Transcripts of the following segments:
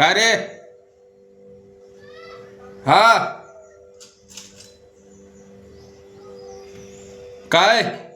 काय रे? हा? काय?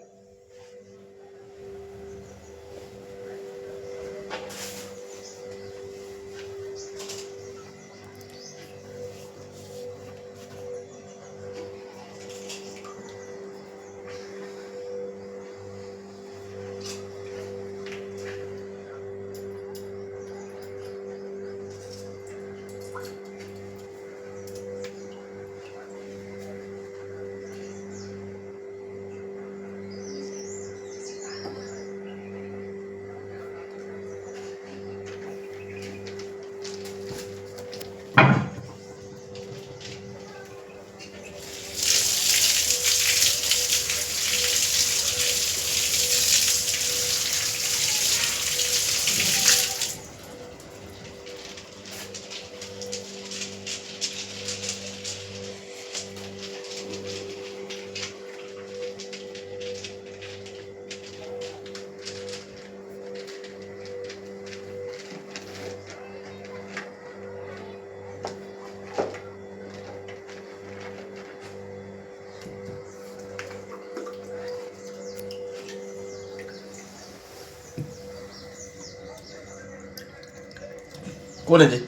कोण आहे ते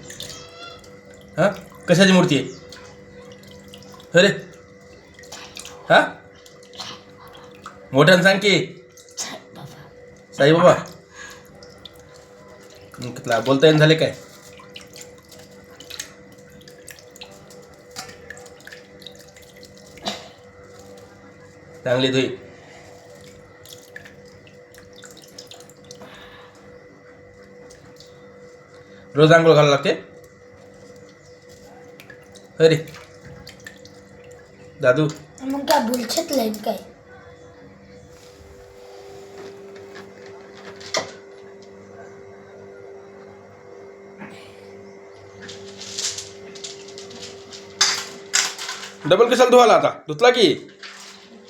हा? कशाची मूर्ती आहे? अरे. हा? मोठ्यानं सांग की. साईबाबा. मग बोलता येईन झाले काय? चांगली धुई. रोज आंघोळ घालावं लागते अरे दादू मग काय बुलछत लाईन काय डबल कशाला धुवाला आता धुतला की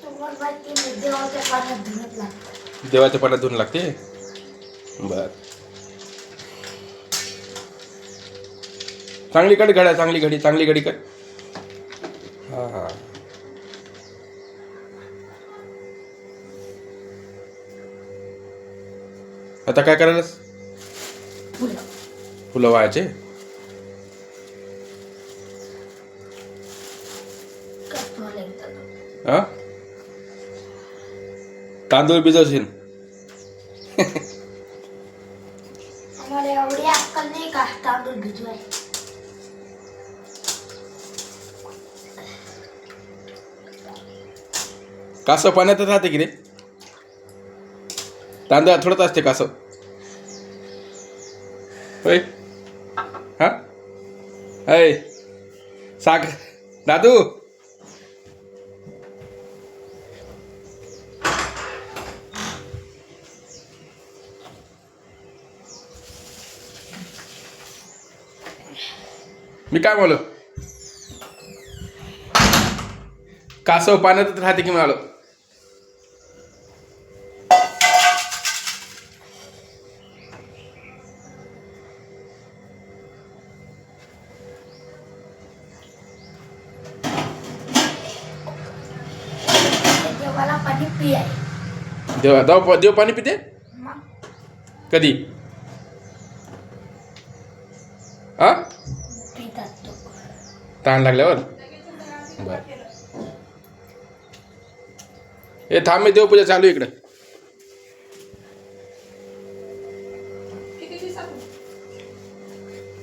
तुम्हाला माहिती नाही देवाच्या पाण्यात धुणत लागतं देवाच्या पाण्यात धुवून लागते बर चांगली कडी घड्या चांगली घडी चांगली घडी कर हा हा. आता काय करायलास? फुलं फुलं वायाचे हा? तांदूळ भिजवशील. आम्हाला अक्कल नाही का तांदूळ भिजवाय कासव पाण्यातच राहते की रे तांदळ थोडंच असते कासव. होय? हा? अय साग दादू? मी काय बोलो कासव पाण्यातच राहते की म्हणालो देवा देव देव पाणी पिते? मग कधी? पितात तो. तहान लागल्यावर? बर. ए थांब मी देवपूजा चालू आहे इकडे.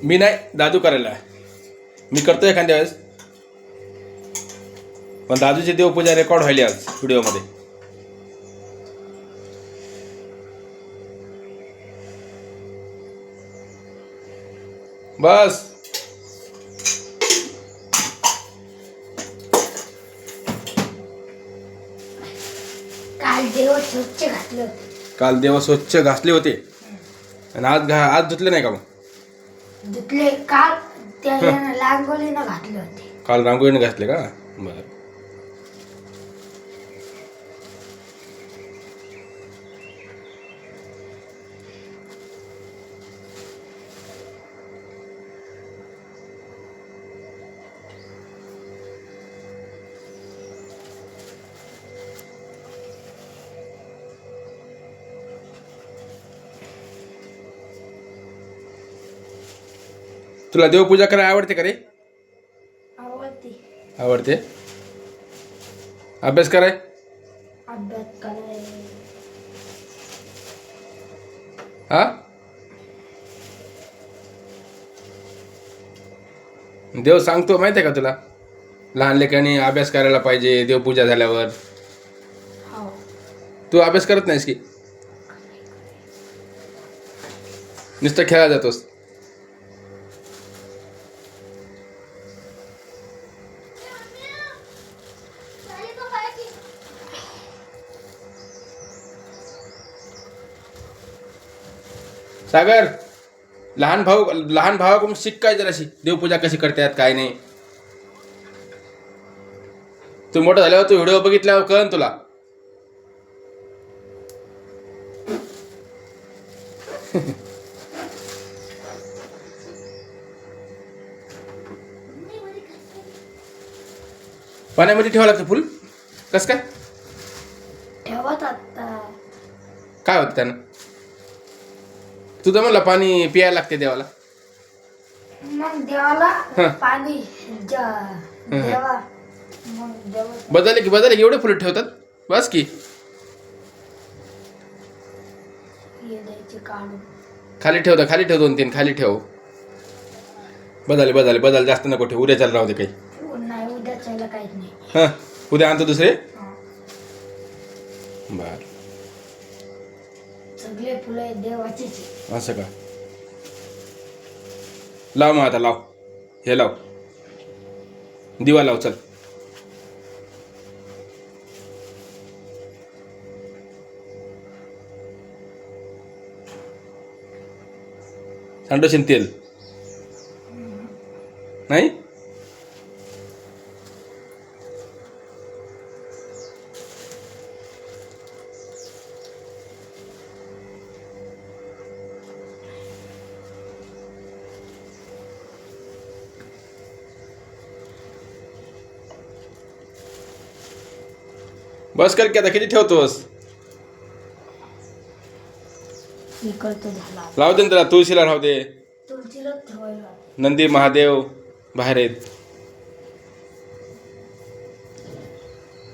मी नाही दादू करायला. मी करतो एखाद्या वेळेस. पण दादूची देवपूजा रेकॉर्ड व्हायली आज व्हिडिओमध्ये बस. काल देव स्वच्छ घातले होते. काल देव स्वच्छ घासले होते. आणि आज घा आज धुतले नाही का मग? धुतले काल त्या यानं लांगोलीनं घातले होते. काल रांगोळीने घासले का? बरं. तुला देवपूजा करायला आवडते का रे? आवडते. आवडते? अभ्यास कराय. अभ्यास कराय. हा? देव सांगतो माहिती आहे का तुला? लहान लेकरांनी अभ्यास करायला पाहिजे देवपूजा झाल्यावर. हो. तू अभ्यास करत नाहीस की? नुसतं खेळायला जातोस. सागर लहान भाऊ लहान भावाकडून शिक काय जराशी. देवपूजा कशी करतात काय नाही. तू मोठा झाल्यावर तू व्हिडिओ बघितल्यावर कळन तुला. पाण्यामध्ये ठेवावं लागतं फुल? कसं काय? ठेवत काय होतं त्यानं? तुझं म्हणलं पाणी पियायला लागते देवाला. मग देवाला. पाणी ज- देवा मग देवा. बदलले की बदलले की एवढे फुलं ठेवतात? बस की. हे द्यायचे काढून. खाली ठेवता खाली ठेव दोन तीन खाली ठेव. बदलले बदलले बदल जास्त नको ठेव उद्या चाल राहू दे काही. नाही उद्या चायला काहीच नाही. हां उद्या आणतो दुसरे? हं. बर. सगळे फुलं देवाचीच असं का? लाव मग आता लाव. हे लाव. दिवा लाव चल. सांडोशीन तेल? नाही? बस कर की आता किती ठेवतोस? इकडचं झाला. लाव दे ना त्याला तुळशीला राहू दे. ठेवायला. नंदी महादेव बाहेर आहेत.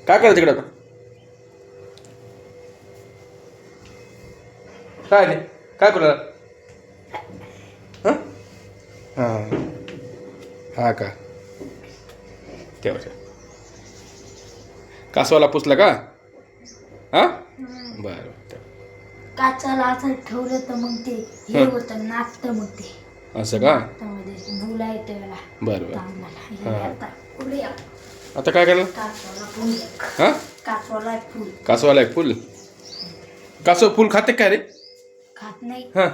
काय करत तिकडं? आता? काय ते काय करू हां? हां. हा का? ठेव ठेव. कासवाला पुसला का? हां? बरं. काचाला असं ठेवलं तर मग ते हे. होतं नाचतं मग ते. असं का? बुला येतो बरं. आता काय करायला काचवाला फुल. हां? कासवाला एक फुल. कासव फुल खाते काय रे? खात नाही. हां.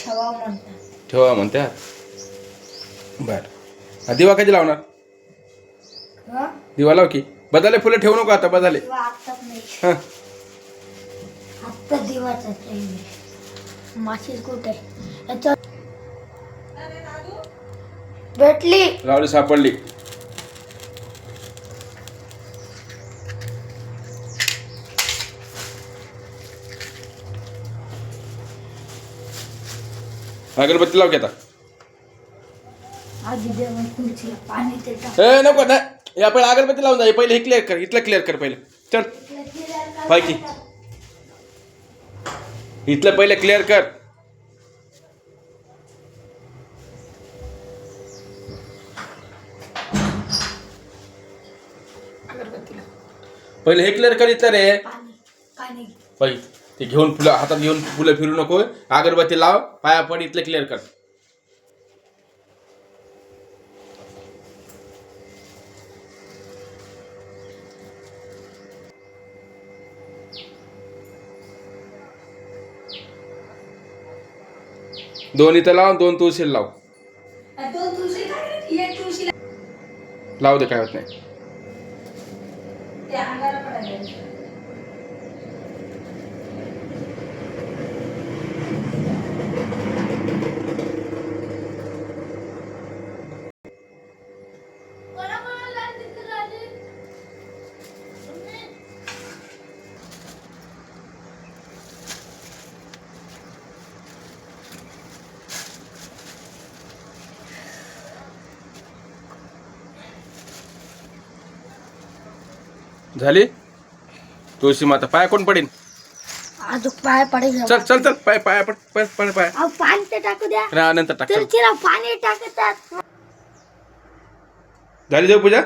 ठेवा म्हणतात. ठेवा म्हणत्या बर. दिवा कधी लावणार? हं? दिवा लाव की. बदाले फुलं ठेवू नको आता बदाले. हां. आत्ता दिवाचा माशीच कुठे? भेटली. लावली सापडली. अगरबत्ती लाव आधी देवा तुळशीला पाणी ते टाक ए नको नाही. या पहिले अगरबत्ती लावून जा हे पहिले हे क्लिअर कर इथलं क्लिअर कर पहिले. चल. पाय की. इथलं पहिले क्लिअर कर. पहिले हे क्लिअर कर इथलं रे. पाई ते घेऊन फुलं हातात घेऊन फुलं फिरू नको अगरबत्ती लाव पाया पड इथलं क्लिअर कर. दोन इथं लाव दोन तुळशीला लाव. तुळशी तुळशी लावू दे काय होत नाही. झाली? तुळशी माता पाय कोण पडेन? अजून पाय पडेल चल चल चल पाय पाय पड पाय पाय पाय. अहो, पाणी ते टाकू द्या. रा, नंतर टाक. चल. तुळशीला पाणी टाकतात. झाली देव पूजा